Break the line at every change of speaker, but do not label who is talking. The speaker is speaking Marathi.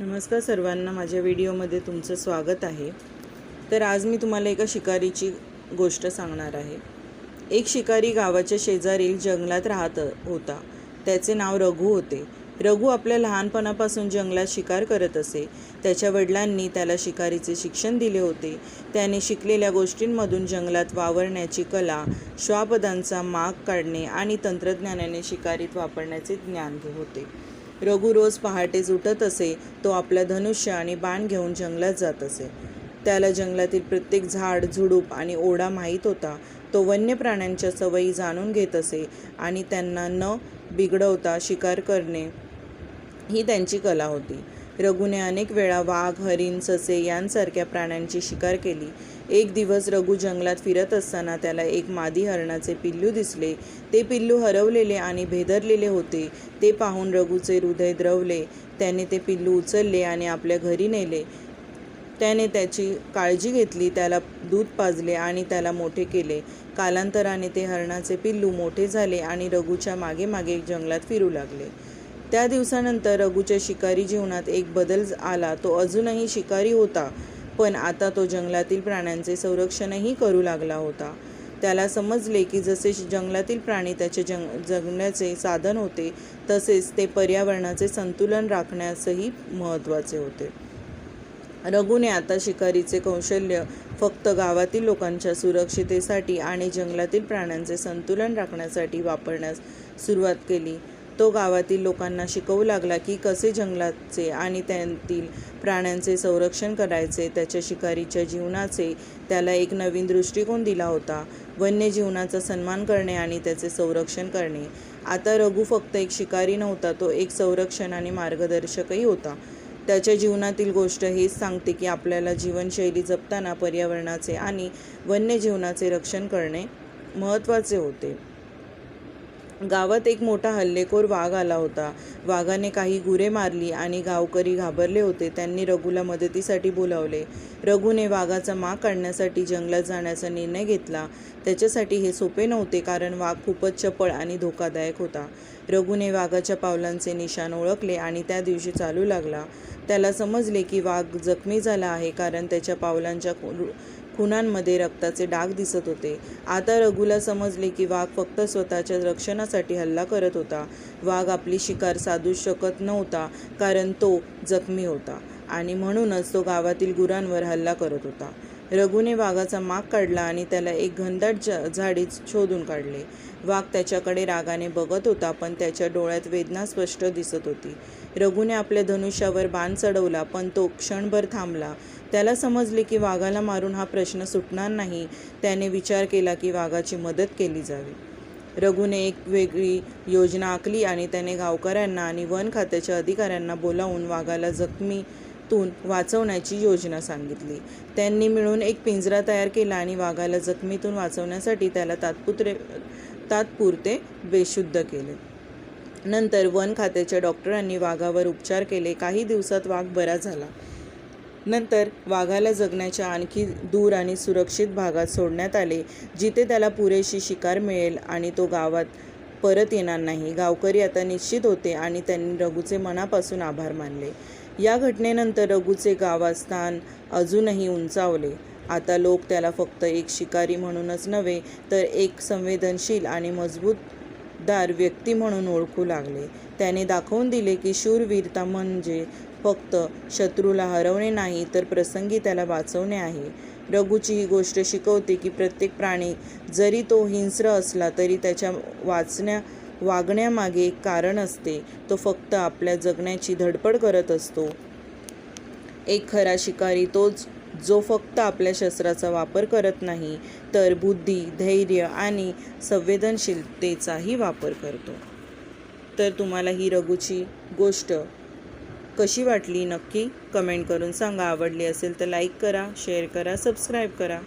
नमस्कार सर्वांना माझ्या व्हिडिओमध्ये तुमचं स्वागत आहे. तर आज मी तुम्हाला एका शिकारीची गोष्ट सांगणार आहे. एक शिकारी गावाच्या शेजारील जंगलात राहत होता. त्याचे नाव रघु होते. रघु आपल्या लहानपणापासून जंगलात शिकार करत असे. त्याच्या वडिलांनी त्याला शिकारीचे शिक्षण दिले होते. त्याने शिकलेल्या गोष्टींमधून जंगलात वावरण्याची कला श्वापदांचा माग काढणे आणि तंत्रज्ञानाने शिकारीत वापरण्याचे ज्ञान होते. रघु रोज पहाटेच उठत असे तो आपला धनुष्य आणि बाण घेऊन जंगलात जात असे. त्याला जंगलातील प्रत्येक झाड झुडूप आणि ओढा माहीत होता. तो वन्य प्राण्यांच्या सवयी जाणून घेत असे आणि त्यांना न बिघडवता शिकार करणे ही त्यांची कला होती. रघूने अनेक वेळा वाघ हरिण ससे यांसारख्या प्राण्यांची शिकार केली. एक दिवस रघु जंगलात फिरत असताना त्याला एक मादी हरणाचे पिल्लू दिसले. ते पिल्लू हरवलेले आणि भेदरलेले होते. ते पाहून रघुचे हृदय द्रवले. त्याने ते पिल्लू उचलले आणि आपल्या घरी नेले. त्याने त्याची काळजी घेतली त्याला दूध पाजले आणि त्याला मोठे केले. कालांतराने ते हरणाचे पिल्लू मोठे झाले आणि रघुच्या मागे मागे जंगलात फिरू लागले. त्या दिवसानंतर रघुच्या शिकारी जीवनात एक बदल आला. तो अजूनही शिकारी होता पण आता तो जंगलातील प्राण्यांचे संरक्षणही करू लागला होता. त्याला समजले की जसे जंगलातील प्राणी त्याचे जंग जगण्याचे साधन होते तसेच ते पर्यावरणाचे संतुलन राखण्यासही महत्त्वाचे होते. रघुने आता शिकारीचे कौशल्य फक्त गावातील लोकांच्या सुरक्षितेसाठी आणि जंगलातील प्राण्यांचे संतुलन राखण्यासाठी वापरण्यास सुरुवात केली. तो गावातील लोकांना शिकवू लागला की कसे जंगलाचे आणि त्यातील प्राण्यांचे संरक्षण करायचे त्याच्या शिकारीच्या जीवनाचे त्याला एक नवीन दृष्टिकोन दिला होता वन्यजीवनाचा सन्मान करणे आणि त्याचे संरक्षण करणे. आता रघु फक्त एक शिकारी नव्हता तो एक संरक्षण आणि मार्गदर्शकही होता. त्याच्या जीवनातील गोष्ट हेच सांगते की आपल्याला जीवनशैली जपताना पर्यावरणाचे आणि वन्यजीवनाचे रक्षण करणे महत्त्वाचे होते. गावात एक मोठा हल्लेखोर वाघ आला होता. वाघाने काही गुरे मारली आणि गावकरी घाबरले होते. त्यांनी रघुला मदतीसाठी बोलावले. रघुने वाघाचा माग काढण्यासाठी जंगलात जाण्याचा निर्णय घेतला. त्याच्यासाठी हे सोपे नव्हते कारण वाघ खूपच चपळ आणि धोकादायक होता. रघुने वाघाच्या पावलांचे निशाण ओळखले आणि त्या दिवशी चालू लागला. त्याला समजले की वाघ जखमी झाला आहे कारण त्याच्या पावलांच्या खुणांमध्ये रक्ताचे डाग दिसत होते. आता रघुला समजले की वाघ फक्त स्वतःच्या रक्षणासाठी हल्ला करत होता. वाघ आपली शिकार साधू शकत नव्हता कारण तो जखमी होता आणि म्हणूनच तो गावातील गुरांवर हल्ला करत होता. रघुने वाघाचा माग काढला आणि त्याला एक घनदाट झा झाडीत शोधून काढले. वाघ त्याच्याकडे रागाने बघत होता पण त्याच्या डोळ्यात वेदना स्पष्ट दिसत होती. रघुने आपल्या धनुष्यावर बाण चढवला पण तो क्षणभर थांबला. त्याला समजले की वाघाला मारून हा प्रश्न सुटणार नाही. त्याने विचार केला की वाघाची मदत केली जावी. रघुने एक वेगळी योजना आखली आणि त्याने गावकऱ्यांना आणि वन खात्याच्या अधिकाऱ्यांना बोलावून वाघाला जखमी त्यातून वाचवण्याची योजना सांगितली. त्यांनी मिळून एक पिंजरा तयार केला आणि वाघाला जखमीतून वाचवण्यासाठी त्याला तात्पुत्रे तात्पुरते बेशुद्ध केले. नंतर वन खात्याच्या डॉक्टरांनी वाघावर उपचार केले. काही दिवसात वाघ बरा झाला. नंतर वाघाला जगण्याच्या आणखी दूर आणि सुरक्षित भागात सोडण्यात आले जिथे त्याला पुरेशी शिकार मिळेल आणि तो गावात परत येणार नाही. गावकरी आता निश्चित होते आणि त्यांनी रघुचे मनापासून आभार मानले. या घटनेनंतर रघुचे गावात स्थान अजूनही उंचावले. आता लोक त्याला फक्त एक शिकारी म्हणूनच नव्हे तर एक संवेदनशील आणि मजबूतदार व्यक्ती म्हणून ओळखू लागले. त्याने दाखवून दिले की शूरवीरता म्हणजे फक्त शत्रूला हरवणे नाही तर प्रसंगी त्याला वाचवणे आहे. रघुची ही गोष्ट शिकवते की प्रत्येक प्राणी जरी तो हिंस्र असला तरी त्याच्या वाचण्या वागण्यामागे एक कारण असते. तो फक्त आपल्या जगण्याची धडपड करत असतो. एक खरा शिकारी तोच जो फक्त आपल्या शस्त्राचा वापर करत नाही तर बुद्धी धैर्य आणि संवेदनशीलतेचाही वापर करतो. तर तुम्हाला ही रघुची गोष्ट कशी वाटली नक्की कमेंट करून सांगा. आवडली असेल तर लाईक करा शेअर करा सबस्क्राईब करा.